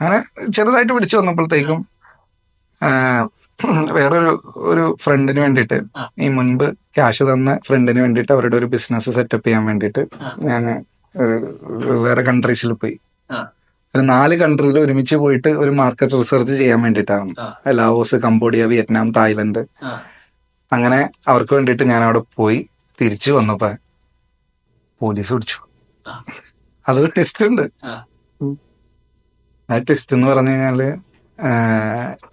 അങ്ങനെ ചെറുതായിട്ട് പിടിച്ചു വന്നപ്പോഴത്തേക്കും വേറൊരു ഒരു ഫ്രണ്ടിന് വേണ്ടിയിട്ട് ഈ മുൻപ് ക്യാഷ് തന്ന ഫ്രണ്ടിന് വേണ്ടിയിട്ട് അവരുടെ ഒരു ബിസിനസ് സെറ്റപ്പ് ചെയ്യാൻ വേണ്ടിയിട്ട് ഞാൻ വേറെ കൺട്രീസിൽ പോയി. ഒരു നാല് കൺട്രിയിൽ ഒരുമിച്ച് പോയിട്ട് ഒരു മാർക്കറ്റ് റിസർച്ച് ചെയ്യാൻ വേണ്ടിയിട്ടാണ്. Laos Cambodia Vietnam Thailand. അങ്ങനെ അവർക്ക് വേണ്ടിയിട്ട് ഞാൻ അവിടെ പോയി തിരിച്ചു വന്നപ്പോ പോലീസ് പിടിച്ചു. അതൊരു ടെസ്റ്റ് ഉണ്ട്. ആ. ട്വിസ്റ്റ് എന്ന് പറഞ്ഞു കഴിഞ്ഞാൽ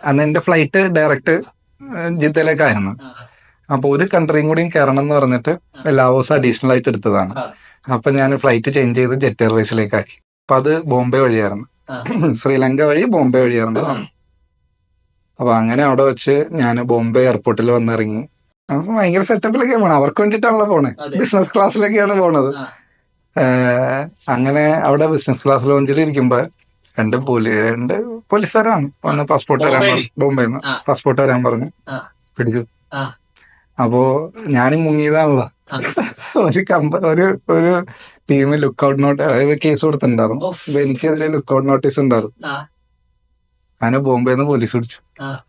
അന്ന് എന്റെ ഫ്ലൈറ്റ് ഡയറക്റ്റ് ജിദ്ദയിലേക്കായിരുന്നു. അപ്പൊ ഒരു കൺട്രിയും കൂടിയും കയറണം എന്ന് പറഞ്ഞിട്ട് ലാവോസ് അഡീഷണൽ ആയിട്ട് എടുത്തതാണ്. അപ്പൊ ഞാൻ ഫ്ലൈറ്റ് ചേഞ്ച് ചെയ്ത് ജെറ്റ് എയർവേസിലേക്കാക്കി അപ്പൊ അത് ബോംബെ വഴിയായിരുന്നു. ശ്രീലങ്ക വഴി ബോംബെ വഴിയായിരുന്നു. അപ്പൊ അങ്ങനെ അവിടെ വെച്ച് ഞാൻ ബോംബെ എയർപോർട്ടിൽ വന്നിറങ്ങി. അപ്പൊ ഭയങ്കര സെറ്റപ്പിലൊക്കെ പോണേ. അവർക്ക് വേണ്ടിയിട്ടാണല്ലോ പോണേ. ബിസിനസ് ക്ലാസ്സിലൊക്കെയാണ് പോണത്. അങ്ങനെ അവിടെ ബിസിനസ് ക്ലാസ് ലോഞ്ചിൽ രണ്ട് പോലീ രണ്ട് പോലീസുകാരാണ് വന്ന് പാസ്പോർട്ട് തരാൻ? പറഞ്ഞു. പാസ്പോർട്ട് തരാൻ പറഞ്ഞു. പിടിച്ചു അപ്പോ ഞാനും മുങ്ങിയതാണല്ലോ. ഒരു കമ്പ ഒരു ഒരു ടീം ലുക്കൗട്ട് നോട്ട് കേസ് കൊടുത്തിട്ടുണ്ടായിരുന്നു. അപ്പൊ എനിക്കെതിരെ ലുക്കൗട്ട് നോട്ടീസ് ഉണ്ടായിരുന്നു. അങ്ങനെ ബോംബെന്ന് പോലീസ് പിടിച്ചു.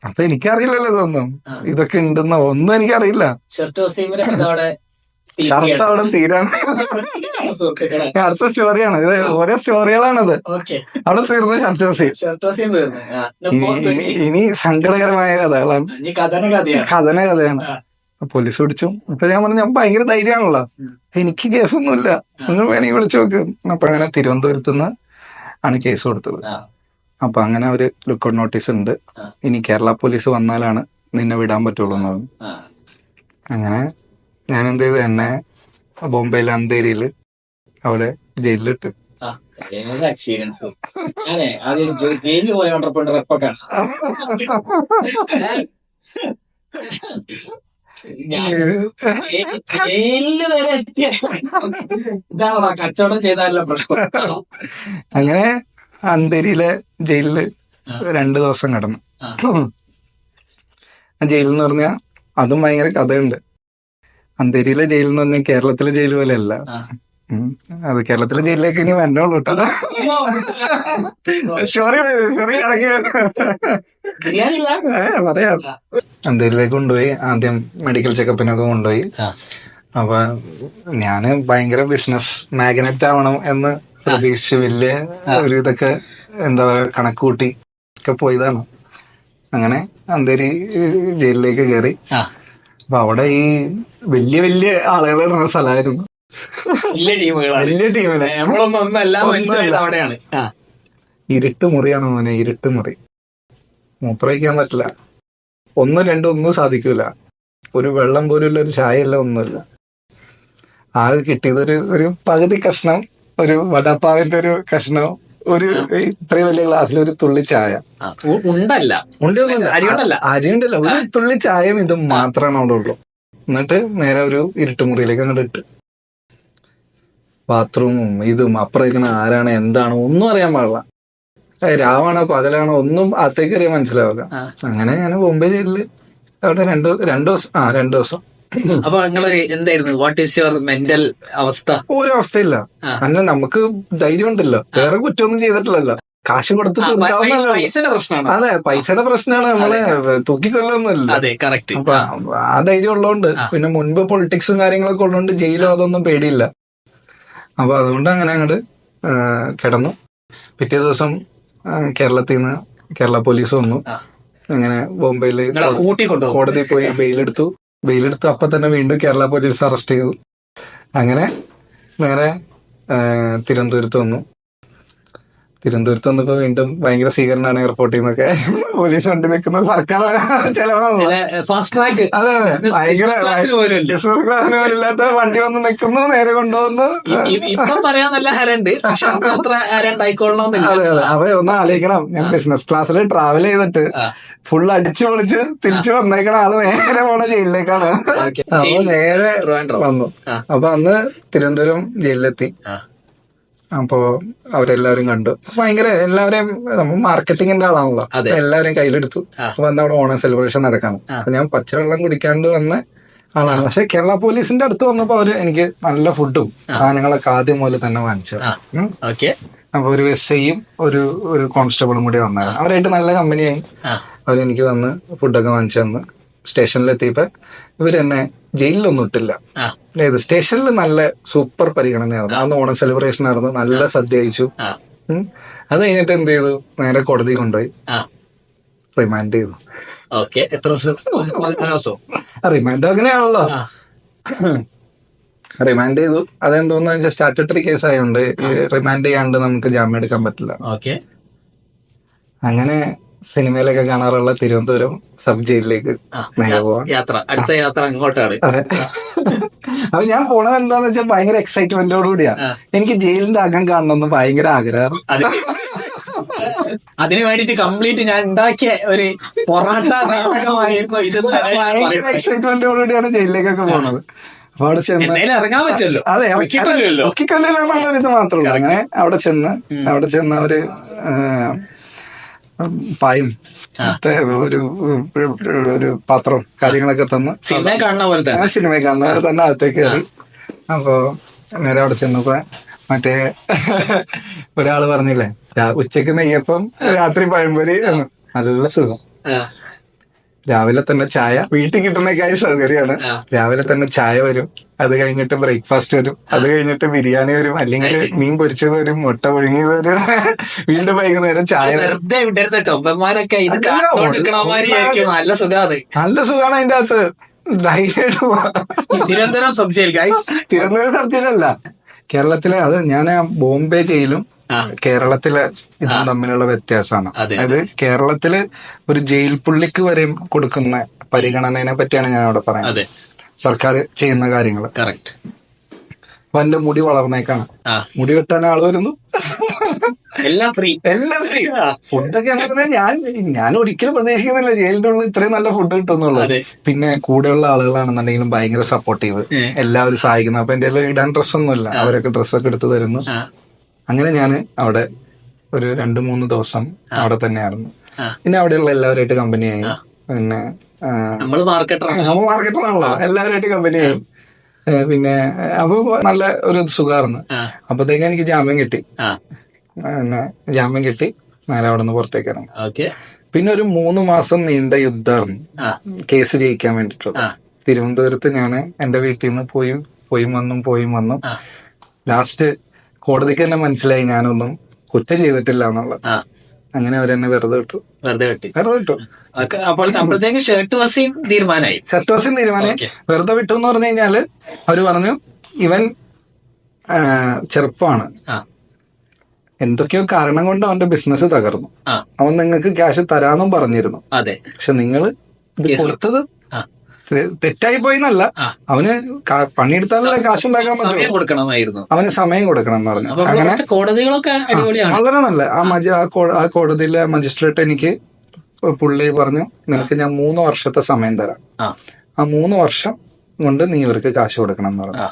അപ്പൊ എനിക്കറിയില്ലല്ലോ ഇതൊന്നും. ഇതൊക്കെ ഉണ്ടെന്നോ ഒന്നും എനിക്കറിയില്ല അവിടെ തീരാണ്. അടുത്ത സ്റ്റോറിയാണ് ഇത് ഓരോ സ്റ്റോറികളാണത് അവിടെ തീർന്ന ഷർട്ട് വസീം. ഷർട്ട് വസീം തീർന്നു. ഇനി- സങ്കടകരമായ കഥകളാണ്. കഥന കഥയാണ്. പോലീസ് പിടിച്ചു. അപ്പൊ ഞാൻ പറഞ്ഞു ഞാൻ ഭയങ്കര ധൈര്യമാണല്ലോ. എനിക്ക് കേസൊന്നുമില്ല. നിങ്ങൾ വേണമെങ്കിൽ വിളിച്ചു നോക്ക്. അപ്പൊ അങ്ങനെ തിരുവനന്തപുരത്ത് നിന്ന് ആണ് കേസ് കൊടുത്തത്. അപ്പൊ അങ്ങനെ ഒരു ലുക്കൗട്ട് നോട്ടീസ് ഉണ്ട്. ഇനി കേരള പോലീസ് വന്നാലാണ് നിന്നെ വിടാൻ പറ്റുള്ളൂ എന്ന് പറഞ്ഞു. അങ്ങനെ ഞാൻ എന്ത് ചെയ്തു എന്നെ ബോംബെയിലെ അന്തേരിയിൽ അവിടെ ജയിലിലിട്ട്. എക്സ്പീരിയൻസും ഞാനേ ആദ്യം ജയിലിൽ പോയ ഓണ്ടർപ്രണർ എപ്പോ കാണാം ഞാൻ ജയി- ജയിലിൽ വരെ എത്തിയ ഇതാണോ കച്ചവടം ചെയ്താലുള്ള പ്രശ്നം. അങ്ങനെ അന്തേരിയിലെ ജയിലിൽ. രണ്ടു ദിവസം കിടന്നു. ജയിലെന്ന് പറഞ്ഞ പറഞ്ഞാൽ അതും ഭയങ്കര കഥയുണ്ട്. അന്തേരിയിലെ ജയിൽ എന്ന് പറഞ്ഞാൽ കേരളത്തിലെ ജയിൽ പോലെയല്ല. അത് കേരളത്തിലെ ജയിലിലേക്ക് ഇനി വന്നോളൂ കേട്ടോ സ്റ്റോറി സ്റ്റോറി പറയാം. അന്തേരിയിലേക്ക് കൊണ്ടുപോയി. ആദ്യം മെഡിക്കൽ ചെക്കപ്പിനൊക്കെ കൊണ്ടുപോയി. അപ്പൊ ഞാൻ ഭയങ്കര ബിസിനസ് മാഗ്നറ്റ് ആവണം എന്ന് പ്രതീക്ഷിച്ച് വലിയ ഒരു ഇതൊക്കെ എന്താ പറയാ കണക്ക് കൂട്ടി ഒക്കെ പോയതാണ്. അങ്ങനെ അന്തേരി ജയിലിലേക്ക് കയറി. അപ്പൊ അവിടെ ഈ വലിയ വലിയ ആളുകൾ ഇടുന്ന സ്ഥലമായിരുന്നു. വലിയ ടീമുകളാണ്. വലിയ ടീമിനെ നമ്മളൊന്നും ഒന്നല്ല മനസ്സിലായത് അവിടെയാണ്. ഇരുട്ട് മുറിയാണ് മോനെ ഇരുട്ട് മുറി. മൂത്രയിക്കാൻ പറ്റില്ല. ഒന്നും രണ്ടും ഒന്നും സാധിക്കൂല. ഒരു വെള്ളം പോലും ഇല്ല ഒരു ചായ ഇല്ല ഒന്നുമില്ല. ആകെ കിട്ടിയത് ഒരു ഒരു പകുതി കഷ്ണം ഒരു വടപ്പാവിന്റെ ഒരു കഷ്ണം ഒരു ഇത്രയും വലിയ ഗ്ലാസ്സിൽ ഒരു തുള്ളി ചായ. ഉണ്ടല്ല. അരിയുണ്ടല്ല. അരിയുണ്ടല്ല. ഒരു തുള്ളി ചായയും ഇതും മാത്രമാണ് അവിടെ ഉള്ളൂ. എന്നിട്ട് നേരെ ഒരു ഇരുട്ടുമുറിയിലേക്ക് അങ്ങോട്ട് ഇട്ട്. ബാത്റൂമും ഇതും അപ്പുറേക്കണ ആരാണ് എന്താണ് ഒന്നും അറിയാൻ പാടില്ല. രാവാണോ പകലാണോ ഒന്നും അത്തേക്കറിയാൻ മനസ്സിലാവില്ല. അങ്ങനെ ഞാൻ ബോംബെ ജയിലിൽ അവിടെ രണ്ടു രണ്ടു ദിവസം ആ രണ്ടു ദിവസം. അപ്പൊ നിങ്ങൾ എന്തായിരുന്നു? വാട്ട് ഈസ് യുവർ മെന്റൽ അവസ്ഥ? ഒരു അവസ്ഥയില്ല അങ്ങനെ നമുക്ക് ധൈര്യം ഉണ്ടല്ലോ വേറെ കുറ്റമൊന്നും ചെയ്തിട്ടില്ലല്ലോ. കാശ് കൊടുത്ത് ആ, പൈ- പൈ- തിന്നാവുന്നല്ലോ. പൈസയുടെ പ്രശ്നമാണ്. അതെ പൈസയുടെ പ്രശ്നമാണ് നമ്മളെ തൂക്കിക്കൊല്ലൊന്നുമില്ല അതെ കറക്റ്റ് അപ്പൊ ആ. ധൈര്യം ഉള്ളതുകൊണ്ട് പിന്നെ മുൻപ് പൊളിറ്റിക്സും കാര്യങ്ങളൊക്കെ ഉള്ളതുകൊണ്ട് ജയിലോ അതൊന്നും പേടിയില്ല. അപ്പൊ അതുകൊണ്ട് അങ്ങനെ അങ്ങോട്ട് കിടന്നു. പിറ്റേ ദിവസം കേരളത്തിൽ നിന്ന് കേരള പോലീസ് വന്നു. അങ്ങനെ ബോംബെയിൽ കോടതി പോയി ബെയിലെടുത്തു. ബെയിലെടുത്തു അപ്പൊ തന്നെ വീണ്ടും കേരള പോലീസ് അറസ്റ്റ് ചെയ്തു. അങ്ങനെ നേരെ തിരുവനന്തപുരത്ത് വന്നു. തിരുവനന്തപുരത്ത് വന്നപ്പോ വീണ്ടും ഭയങ്കര സ്വീകരണമാണ് എയർപോർട്ടിൽ നിന്നൊക്കെ പോലീസ് വണ്ടി നിൽക്കുന്ന സർക്കാർ ചെലവാണ്. വണ്ടി വന്ന് നിൽക്കുന്നു നേരെ കൊണ്ടുവന്ന്. ഇപ്പൊ പറയാൻ നല്ല ഹരണ്ട്. പക്ഷെ അത്ര അതെ ഒന്ന് ആലോചിക്കണം. ഞാൻ ബിസിനസ് ക്ലാസ്സിൽ ട്രാവൽ ചെയ്തിട്ട് ഫുൾ അടിച്ചു പൊളിച്ച് തിരിച്ചു വന്നേക്കണ ആൾ നേരെ പോണ ജയിലിലേക്കാണ്. അപ്പൊ നേരെ. വന്നു. അപ്പൊ അന്ന് തിരുവനന്തപുരം ജയിലിലെത്തി. അപ്പോ അവരെല്ലാവരും കണ്ടു. ഭയങ്കര എല്ലാവരെയും നമ്മൾ മാർക്കറ്റിങ്ങിന്റെ ആളാണല്ലോ. എല്ലാവരും എല്ലാവരെയും കയ്യിലെടുത്തു. അപ്പൊ എന്താ അവിടെ ഓണം സെലിബ്രേഷൻ നടക്കണം. അപ്പൊ ഞാൻ പച്ചവെള്ളം കുടിക്കാണ്ട് വന്ന ആളാണ്. പക്ഷെ കേരള പോലീസിന്റെ അടുത്ത് വന്നപ്പോ അവർ എനിക്ക് നല്ല ഫുഡും സാധനങ്ങളൊക്കെ ആദ്യം മുതൽ തന്നെ വാങ്ങിച്ചു. ആ. ഉം. ഓക്കെ. അപ്പൊ ഒരു എസ് ഐയും ഒരു ഒരു കോൺസ്റ്റബിളും കൂടി വന്നത് അവരായിട്ട് നല്ല കമ്പനിയായി അവരെനിക്ക് വന്ന് ഫുഡൊക്കെ വാങ്ങിച്ചു തന്ന്. സ്റ്റേഷനിലെത്തിയപ്പോ ഇവരെന്നെ ജയിലിലൊന്നും ഇട്ടില്ല. അതായത് സ്റ്റേഷനിൽ നല്ല സൂപ്പർ പരിഗണനയായിരുന്നു. അന്ന് ഓണം സെലിബ്രേഷൻ ആയിരുന്നു നല്ല സദ്യ കഴിച്ചു. അത് കഴിഞ്ഞിട്ട് എന്ത് ചെയ്തു? നേരെ കോടതി കൊണ്ടുപോയി. റിമാൻഡ് ചെയ്തു. ഓക്കെ. എത്ര ദിവസം? റിമാൻഡ് അങ്ങനെയാണല്ലോ. റിമാൻഡ് ചെയ്തു. അതെന്തോന്ന് വെച്ചാൽ സ്റ്റാറ്റ്യൂട്ടറി കേസ് ആയതുകൊണ്ട് റിമാൻഡ് ചെയ്യാണ്ട് നമുക്ക് ജാമ്യം എടുക്കാൻ പറ്റില്ല. ഓക്കെ. അങ്ങനെ സിനിമയിലൊക്കെ കാണാറുള്ള തിരുവനന്തപുരം സബ് ജയിലിലേക്ക് യാത്ര അടുത്ത യാത്ര അങ്ങോട്ടാണ്. അതെ. അപ്പൊ ഞാൻ പോണത് എന്താന്ന് വെച്ചാൽ ഭയങ്കര എക്സൈറ്റ്മെന്റോട് കൂടിയാ. എനിക്ക് ജയിലിന്റെ അകം കാണണമെന്ന് ഭയങ്കര ആഗ്രഹം അത് അതിനു വേണ്ടിട്ട് കംപ്ലീറ്റ് ഞാൻ ഉണ്ടാക്കിയ ഒരു പൊറാട്ട ഭയങ്കര. എക്സൈറ്റ്മെന്റോട് കൂടിയാണ് ജയിലിലേക്കൊക്കെ പോണത്. അപ്പൊ അവിടെ ചെന്ന് ഇറങ്ങാൻ പറ്റുമല്ലോ. അതെ ഇത് മാത്രമേ ഉള്ളൂ. അങ്ങനെ അവിടെ ചെന്ന് അവിടെ ചെന്ന് അവർ പായും ഒരു ഒരു പാത്രം കാര്യങ്ങളൊക്കെ തന്ന് സിനിമ കാണുന്ന പോലെ തന്നെ. ആ കാണുന്ന പോലെ തന്നെ അകത്തേക്ക് കയറി. അപ്പോ നേരെ അവിടെ ചെന്നപ്പോ മറ്റേ ഒരാൾ പറഞ്ഞില്ലേ ഉച്ചയ്ക്ക് നെയ്യപ്പം രാത്രി പഴംപൊരി. നല്ല സുഖം. രാവിലെ തന്നെ ചായ. വീട്ടിൽ കിട്ടുന്നേക്കായ സൗകര്യമാണ്. രാവിലെ തന്നെ ചായ വരും. അത് കഴിഞ്ഞിട്ട് ബ്രേക്ക്ഫാസ്റ്റ് വരും. അത് കഴിഞ്ഞിട്ട് ബിരിയാണി വരും. അല്ലെങ്കിൽ മീൻ പൊരിച്ചത് വരും മുട്ട പുഴുങ്ങിയത് വരും. വീണ്ടും വൈകുന്നേരം ചായ വെറുതെ ഇത് നല്ല സുഖാണ്. നല്ല സുഖമാണ് അതിന്റെ അകത്ത്. തിരുവനന്തപുരം സംശയം തിരുവനന്തപുരം സബ്ജക്റ്റല്ല കേരളത്തിലെ അത് ഞാൻ ബോംബെ ജയിലും. കേരളത്തിലെ ഇതും തമ്മിലുള്ള വ്യത്യാസമാണ്. അതായത് കേരളത്തിൽ ഒരു ജയിൽ പുള്ളിക്ക് വരെയും കൊടുക്കുന്ന പരിഗണനയെ പറ്റിയാണ് ഞാൻ അവിടെ പറയുന്നത്. അതെ. സർക്കാർ ചെയ്യുന്ന കാര്യങ്ങൾ. കറക്റ്റ്. അപ്പൊ എന്റെ മുടി വളർന്നേക്കാണ്. മുടി വെട്ടാൻ ആൾ വരുന്നു. എല്ലാം ഫ്രീ. എല്ലാം ഫ്രീ. ഫുഡൊക്കെ അങ്ങനെ ഞാൻ ഞാൻ ഒരിക്കലും പ്രതീക്ഷിക്കുന്നില്ല ജയിലിന്റെ ഉള്ളിൽ ഇത്രയും നല്ല ഫുഡ് കിട്ടുന്നുള്ളൂ. പിന്നെ കൂടെയുള്ള ആളുകളാണെന്നുണ്ടെങ്കിലും ഭയങ്കര സപ്പോർട്ടീവ്. എല്ലാവരും സഹായിക്കുന്നു. അപ്പൊ എന്റെ ഇടാൻ ഡ്രസ്സൊന്നുമില്ല അവരൊക്കെ ഡ്രസ്സൊക്കെ എടുത്തു തരുന്നു. അങ്ങനെ ഞാൻ അവിടെ ഒരു രണ്ട് മൂന്ന് ദിവസം അവിടെ തന്നെയായിരുന്നു. ആയിരുന്നു പിന്നെ അവിടെയുള്ള എല്ലാവരുമായിട്ട് കമ്പനിയായി പിന്നെ നമ്മൾ മാർക്കറ്ററാണല്ലോ എല്ലാവരുമായിട്ട് കമ്പനിയായി പിന്നെ അപ്പൊ നല്ല ഒരു സുഖമായിരുന്നു. അപ്പത്തേക്ക് എനിക്ക് ജാമ്യം കിട്ടി. പിന്നെ ജാമ്യം കിട്ടി. നേരെ അവിടെ നിന്ന് പുറത്തേക്ക് ഇറങ്ങി. പിന്നെ ഒരു മൂന്ന് മാസം നീണ്ട യുദ്ധമായിരുന്നു കേസ് ജയിക്കാൻ വേണ്ടിട്ടുള്ള. തിരുവനന്തപുരത്ത് ഞാൻ എന്റെ വീട്ടിൽ നിന്ന് പോയി പോയി വന്നും പോയി വന്നും. ലാസ്റ്റ് കോടതിക്ക് തന്നെ മനസ്സിലായി ഞാനൊന്നും കുറ്റം ചെയ്തിട്ടില്ല എന്നുള്ളത്. അങ്ങനെ അവരെന്നെ വെറുതെ വിട്ടു. വെറുതെ വെട്ടി. വെറുതെ വിട്ടു. അപ്പോൾ അപ്പോഴത്തേക്ക് ഷർട്ട് വസിയും തീരുമാനമായി. വെറുതെ വിട്ടു എന്ന് പറഞ്ഞു കഴിഞ്ഞാൽ അവർ പറഞ്ഞു ഇവൻ ചെറുപ്പമാണ്. എന്തൊക്കെയോ കാരണം കൊണ്ട് അവന്റെ ബിസിനസ് തകർന്നു. അവൻ നിങ്ങൾക്ക് ക്യാഷ് തരാന്നും പറഞ്ഞിരുന്നു. അതെ. പക്ഷെ നിങ്ങൾ ഇത് കൊടുത്തത് തെറ്റായി പോയിന്നല്ല. അവന് പണിയെടുത്താലല്ലേ കാശ് സമയം പറ്റും കൊടുക്കണമായിരുന്നു. അവന് സമയം കൊടുക്കണം എന്ന് പറഞ്ഞു. അങ്ങനെ കോടതികളൊക്കെ വളരെ നല്ല. ആ മജ ആ കോടതിയിലെ മജിസ്ട്രേറ്റ് എനിക്ക് പുള്ളി പറഞ്ഞു നിനക്ക് ഞാൻ മൂന്ന് വർഷത്തെ സമയം തരാം. ആ. മൂന്ന് വർഷം കൊണ്ട് നീ ഇവർക്ക് കാശ് കൊടുക്കണം എന്ന് പറഞ്ഞു.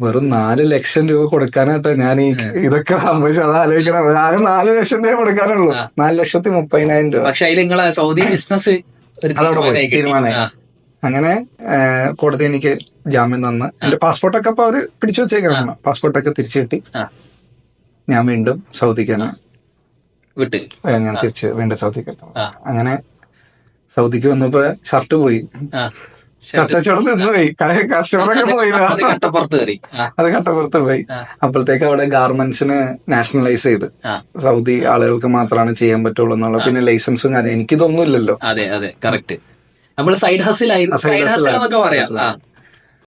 വെറും നാല് ലക്ഷം രൂപ കൊടുക്കാനായിട്ട് ഞാൻ ഈ ഇതൊക്കെ സംഭവിച്ചു അത് ആലോചിക്കണം. ആകെ നാല് ലക്ഷം രൂപ കൊടുക്കാനുള്ളൂ. നാല് ലക്ഷത്തി മുപ്പതിനായിരം രൂപ. പക്ഷെ സൗദി ബിസിനസ് തീരുമാനമായി അങ്ങനെ കോടതി എനിക്ക് ജാമ്യം തന്ന്. എന്റെ പാസ്പോർട്ടൊക്കെ അപ്പൊ അവർ പിടിച്ചു വെച്ചേക്കാണ്. പാസ്പോർട്ടൊക്കെ തിരിച്ചു കിട്ടി ഞാൻ വീണ്ടും സൗദിക്കാണ്. വിട്ട്. ഞാൻ തിരിച്ച് വീണ്ടും സൗദിക്കാണ്. അങ്ങനെ സൗദിക്ക് വന്നപ്പോ ഷർട്ട് പോയി. ആ. ഷർട്ട് വെച്ചോടെ നിന്ന് പോയി. കസ്റ്റമറൊക്കെ പോയി. അത് കട്ടപ്പുറത്ത് പോയി. അപ്പോഴത്തേക്ക് അവിടെ ഗാർമെന്റ്സിന് നാഷണലൈസ് ചെയ്ത്. സൗദി ആളുകൾക്ക് മാത്രമാണ് ചെയ്യാൻ പറ്റുള്ളൂ എന്നുള്ള പിന്നെ ലൈസൻസും കാര്യം എനിക്കിതൊന്നും ഇല്ലല്ലോ. അതെ അതെ. കറക്റ്റ്. നമ്മൾ സൈഡ് ഹസിലായി സൈഡ് ഹസിൽ എന്നൊക്കെ പറയാം.